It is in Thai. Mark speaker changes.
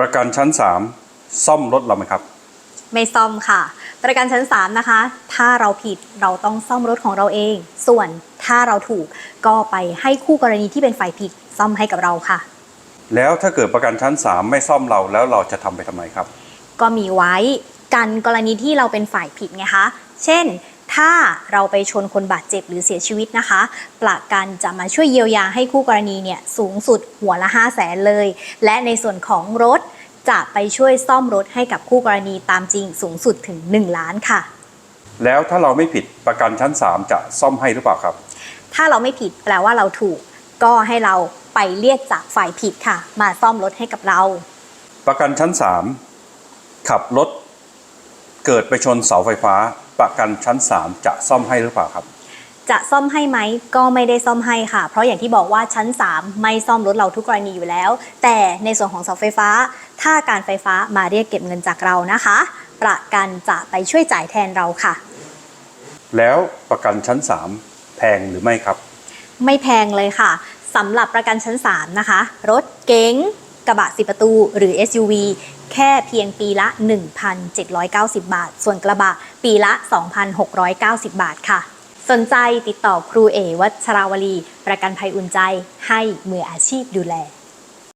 Speaker 1: ประกันชั้น 3 ซ่อมรถเราไหมครับ
Speaker 2: ไม่ซ่อมค่ะ ประกันชั้น 3 นะคะ ถ้าเราผิดเราต้องซ่อมรถของเราเอง ส่วนถ้าเราถูกก็ไปให้คู่กรณีที่เป็นฝ่ายผิดซ่อมให้กับเราค่ะ
Speaker 1: แล้วถ้าเกิดประกันชั้น 3 ไม่ซ่อมเราแล้วเราจะทำไปทำไมครับ
Speaker 2: ก็มีไว้กันกรณีที่เราเป็นฝ่ายผิดไงคะ เช่น ถ้าเราไปชนคนบาดเจ็บหรือเสียชีวิตนะคะ ประกันจะมาช่วยเยียวยาให้คู่กรณีเนี่ยสูงสุดหัวละ 5 0 0แสนเลย และในส่วนของรถจะไปช่วยซ่อมรถให้กับคู่กรณีตามจริงสูงสุดถึง 1 ล้านค่ะ
Speaker 1: แล้วถ้าเราไม่ผิดประกันชั้น 3 จะซ่อมให้หรือเปล่าครับ
Speaker 2: ถ้าเราไม่ผิดแปลว่าเราถูก ก็ให้เราไปเรียกจากฝ่ายผิดค่ะ มาซ่อมรถให้กับเรา
Speaker 1: ประกันชั้น 3 ขับรถ เกิดไปชนเสาไฟฟ้า ประกันชั้น 3 จะซ่อมให้หรือเปล่าครับ
Speaker 2: จะซ่อมให้ไหมก็ไม่ได้ซ่อมให้ค่ะ เพราะอย่างที่บอกว่าชั้น 3 ไม่ซ่อมรถเราทุกกรณีอยู่แล้ว แต่ในส่วนของเสาไฟฟ้า ถ้าการไฟฟ้ามาเรียกเก็บเงินจากเรานะคะ ประกันจะไปช่วยจ่ายแทนเราค่ะ
Speaker 1: แล้วประกันชั้น 3 แพงหรือไม่ครับ
Speaker 2: ไม่แพงเลยค่ะสำหรับประกันชั้น 3 นะคะ รถเก๋งก ระบะสิประตู หรือ SUV แค่เพียงปีละ 1,790 บาท ส่วนกระบะปีละ 2,690 บาทค่ะ สนใจติดต่อครูเอวัชราวลี ประกันภัยอุ่นใจให้มืออาชีพดูแล